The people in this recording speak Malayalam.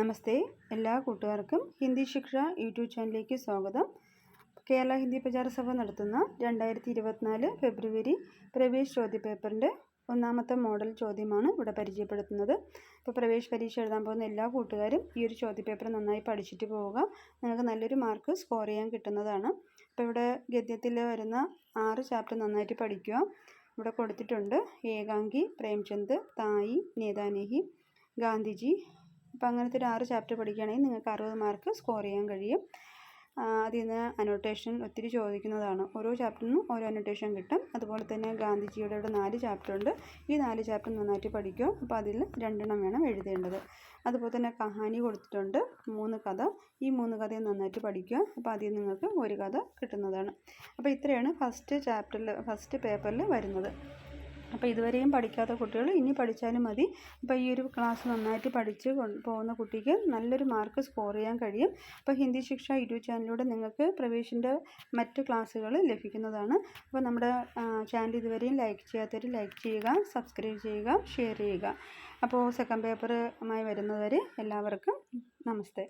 നമസ്തേ. എല്ലാ കൂട്ടുകാർക്കും ഹിന്ദി ശിക്ഷ യൂട്യൂബ് ചാനലിലേക്ക് സ്വാഗതം. കേരള ഹിന്ദി പ്രചാര സഭ നടത്തുന്ന രണ്ടായിരത്തി ഇരുപത്തിനാല് ഫെബ്രുവരി പ്രവേശ് ചോദ്യപേപ്പറിന്റെ ഒന്നാമത്തെ മോഡൽ ചോദ്യമാണ് ഇവിടെ പരിചയപ്പെടുത്തുന്നത്. ഇപ്പോൾ പ്രവേശ് പരീക്ഷ എഴുതാൻ പോകുന്ന എല്ലാ കൂട്ടുകാരും ഈ ഒരു ചോദ്യപേപ്പർ നന്നായി പഠിച്ചിട്ട് പോവുക. നിങ്ങൾക്ക് നല്ലൊരു മാർക്ക് സ്കോർ ചെയ്യാൻ കിട്ടുന്നതാണ്. അപ്പോൾ ഇവിടെ ഗദ്യത്തിൽ വരുന്ന ആറ് ചാപ്റ്റർ നന്നായിട്ട് പഠിക്കുക. ഇവിടെ കൊടുത്തിട്ടുണ്ട് ഏകാംഗി പ്രേംചന്ദ് തായി നേതാനേഹി ഗാന്ധിജി അപ്പോൾ അങ്ങനത്തെ ഒരു ആറ് ചാപ്റ്റർ പഠിക്കുകയാണെങ്കിൽ നിങ്ങൾക്ക് അറുപത് മാർക്ക് സ്കോർ ചെയ്യാൻ കഴിയും. അതിൽ നിന്ന് അനോട്ടേഷൻ ഒത്തിരി ചോദിക്കുന്നതാണ്. ഓരോ ചാപ്റ്ററിൽ നിന്നും ഓരോ അനോട്ടേഷൻ കിട്ടും. അതുപോലെ തന്നെ ഗാന്ധിജിയുടെ ഇവിടെ നാല് ചാപ്റ്റർ ഉണ്ട്. ഈ നാല് ചാപ്റ്റർ നന്നായിട്ട് പഠിക്കുക. അപ്പോൾ അതിൽ രണ്ടെണ്ണം വേണം എഴുതേണ്ടത്. അതുപോലെ തന്നെ കഹാനി കൊടുത്തിട്ടുണ്ട്. മൂന്ന് കഥ. ഈ മൂന്ന് കഥയും നന്നായിട്ട് പഠിക്കുക. അപ്പോൾ അതിൽ നിങ്ങൾക്ക് ഒരു കഥ കിട്ടുന്നതാണ്. അപ്പോൾ ഇത്രയാണ് ഫസ്റ്റ് ചാപ്റ്ററിൽ ഫസ്റ്റ് പേപ്പറിൽ വരുന്നത്. അപ്പോൾ ഇതുവരെയും പഠിക്കാത്ത കുട്ടികൾ ഇനി പഠിച്ചാലും മതി. അപ്പോൾ ഈ ഒരു ക്ലാസ് നന്നായിട്ട് പഠിച്ച് പോകുന്ന കുട്ടിക്ക് നല്ലൊരു മാർക്ക് സ്കോർ ചെയ്യാൻ കഴിയും. അപ്പോൾ ഹിന്ദി ശിക്ഷ യൂട്യൂബ് ചാനലിലൂടെ നിങ്ങൾക്ക് പ്രവേശിന്റെ മറ്റ് ക്ലാസ്സുകൾ ലഭിക്കുന്നതാണ്. അപ്പോൾ നമ്മുടെ ചാനൽ ഇതുവരെയും ലൈക്ക് ചെയ്യാത്തവർ ലൈക്ക് ചെയ്യുക സബ്സ്ക്രൈബ് ചെയ്യുക ഷെയർ ചെയ്യുക. അപ്പോൾ സെക്കൻഡ് പേപ്പറുമായി വരുന്നവരെ എല്ലാവർക്കും നമസ്തേ.